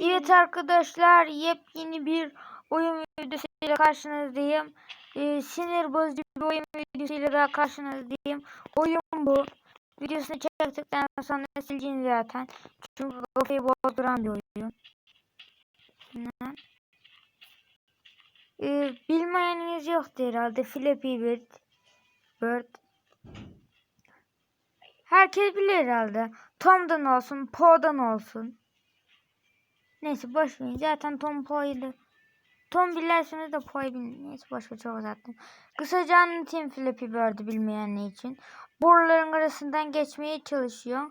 Evet arkadaşlar yepyeni bir oyun videosuyla karşınızdayım. Ee, sinir bozucu bir oyun videosuyla daha karşınızdayım. Oyun bu. Videosunu çektikten sonra sileceğim zaten. Çünkü kafayı bozduran bir oyun. Ee, bilmeyeniniz yoktu herhalde. Flappy Bird. Bird. Herkes bilir herhalde. Tom'dan olsun, Po'dan olsun. Neyse boş verin. Zaten Tom Po'ydu. Tom bilirsiniz de Po'yu bilmiyorum. Neyse boş ver çok uzattım. Kısaca anlatayım Flappy Bird'ü bilmeyenler için. Boruların arasından geçmeye çalışıyor.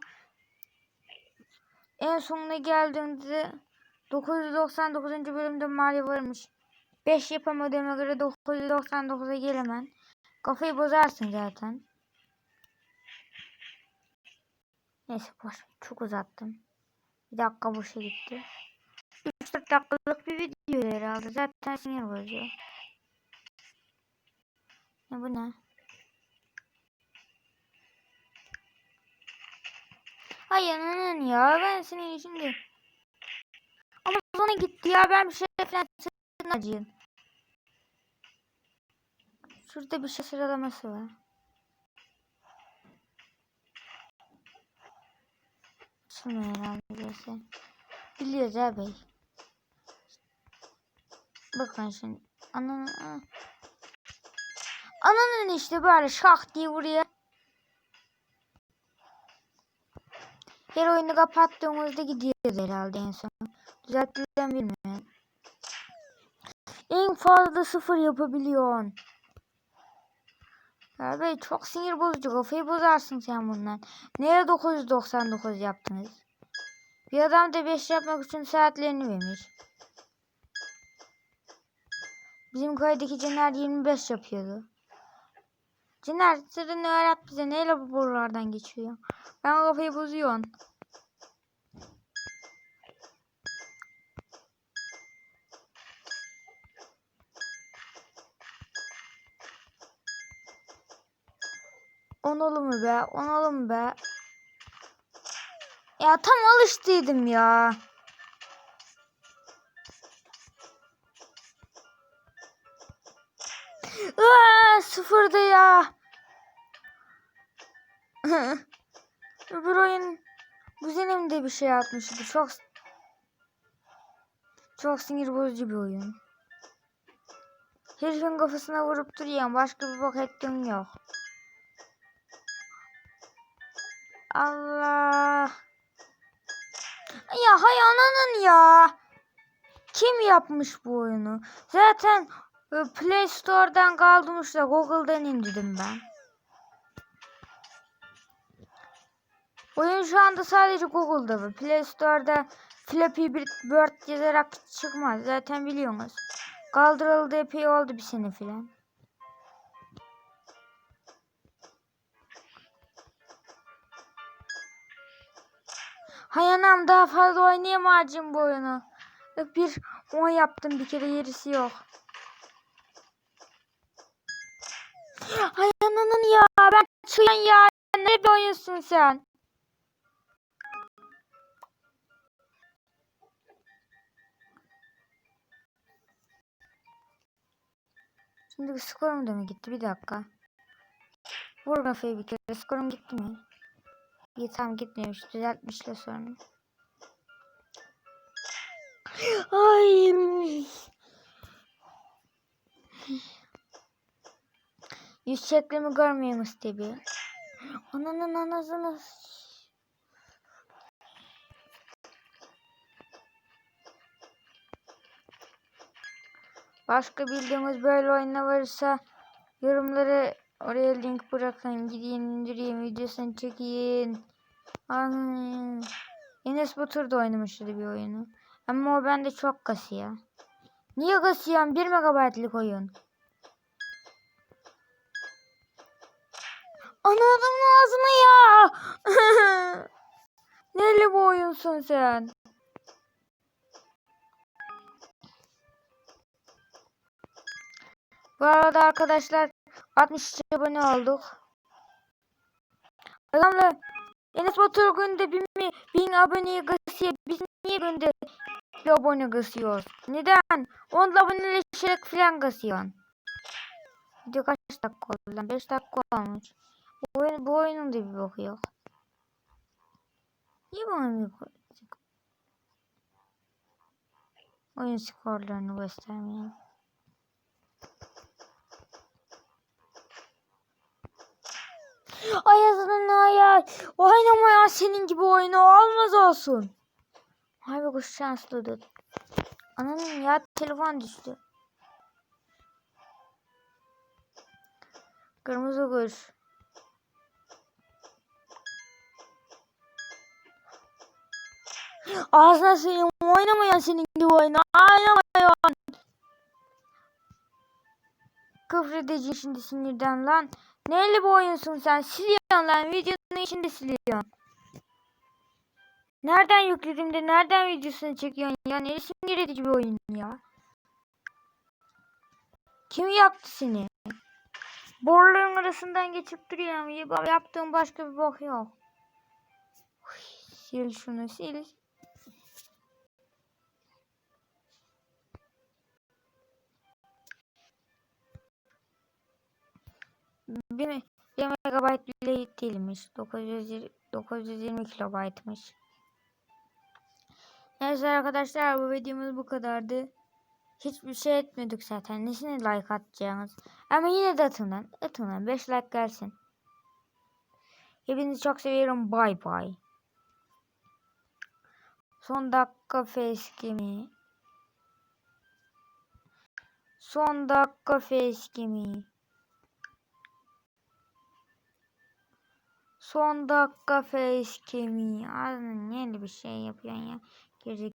En sonuna geldiğinde 999. bölümde Mario varmış. 5 yapamadığıma göre 999'a gelemem. Kafayı bozarsın zaten. Neyse boş. Çok uzattım. Bir dakika boşa gitti. 3-4 dakikalık bir video herhalde. Zaten sinir bozuyor. Ne bu ne? Hayır anan ya ben senin şimdi. Ama sonra gitti ya ben bir şey falan acıyın. Şurada bir şey sıralaması var. Şunu herhalde. Biliyoruz abi. Bakın şimdi. Ananın Ananın işte böyle şak diye vuruyor. Her oyunu kapattığımızda gidiyoruz herhalde en son. Düzeltilen bilmiyorum. En fazla sıfır yapabiliyorsun. Ya bey çok sinir bozucu. Kafayı bozarsın sen bundan. Neye 999 yaptınız? Bir adam da 5 yapmak için saatlerini vermiş. Bizim köydeki Cener 25 yapıyordu. Cener sırrını öğret bize. Neyle bu borulardan geçiyor? Ben kafayı bozuyorum. Onalı mı be? Onalı mı be? Ya tam alıştıydım ya. Sıfırdı ya. Öbür oyun kuzenim de bir şey atmıştı. Çok çok sinir bozucu bir oyun. Herifin kafasına vurup duruyor. Başka bir bok ettiğim yok. Allah. Ya hay ananın ya. Kim yapmış bu oyunu? Zaten Play Store'dan kaldırmış da Google'dan indirdim ben. Oyun şu anda sadece Google'da bu. Play Store'da Flappy Bird yazarak çıkmaz. Zaten biliyorsunuz. Kaldırıldı epey oldu bir sene filan. Hay anam daha fazla oynayamayacağım bu oyunu. Bir 10 yaptım bir kere gerisi yok. Hay ananın ya ben çıyan ya. Ne bir oyunsun sen? Şimdi skorum da mı gitti? Bir dakika. Vur kafayı bir kere. Skorum gitti mi? İyi tamam gitmemiş. Düzeltmişler sonra. Ay. Yüz şeklimi görmüyormuş tabi. Ananın anasını. Başka bildiğimiz böyle oyunlar varsa yorumları oraya link bırakın. Gidin indireyim videosunu çekeyim. Anam. Enes Batur da oynamıştı bir oyunu. Ama o bende çok kasıyor. Niye kasıyorum? 1 megabaytlık oyun. Anladım ağzını ya. Neli bu oyunsun sen? Bu arada arkadaşlar 60 abone olduk. Adamla Enes Batur günde bin, mi, bin aboneye kasıyor. Biz niye günde sürekli abone kasıyoruz. Neden? Onunla aboneleşerek falan kasıyorsun. Video kaç dakika oldu lan? 5 dakika olmuş. Bu, oyun, bu oyunun da bir boku yok. Niye bana bir Oyun skorlarını göstermeyeyim. Ay yazının ay Oynamayan senin gibi oyunu olmaz olsun. Be kuş şanslıdır. Ananın ya telefon düştü. Kırmızı kuş. Ağzına sıyım oynamayan senin gibi oyunu oynamayan. Küfredeceğim şimdi sinirden lan. Neyle bu oyunsun sen? Siliyorsun lan videonun içinde siliyorsun. Nereden yükledim de nereden videosunu çekiyorsun ya? Ne sinir edici bir oyun ya. Kim yaptı seni? Boruların arasından geçip duruyorum. Ya- Yaptığım başka bir bok yok. Sil şunu sil. Bir, me- bir megabayt bile değilmiş. 920, 920 kilobaytmış. Neyse arkadaşlar bu videomuz bu kadardı. Hiçbir şey etmedik zaten. Nesine like atacağınız. Ama yine de atın lan. Atın lan. 5 like gelsin. Hepinizi çok seviyorum. Bay bay. Son dakika facecam'i. Son dakika facecam'i. Son dakika facecam'i. Ağzına niye öyle bir şey yapıyorsun ya? Gerizekalı.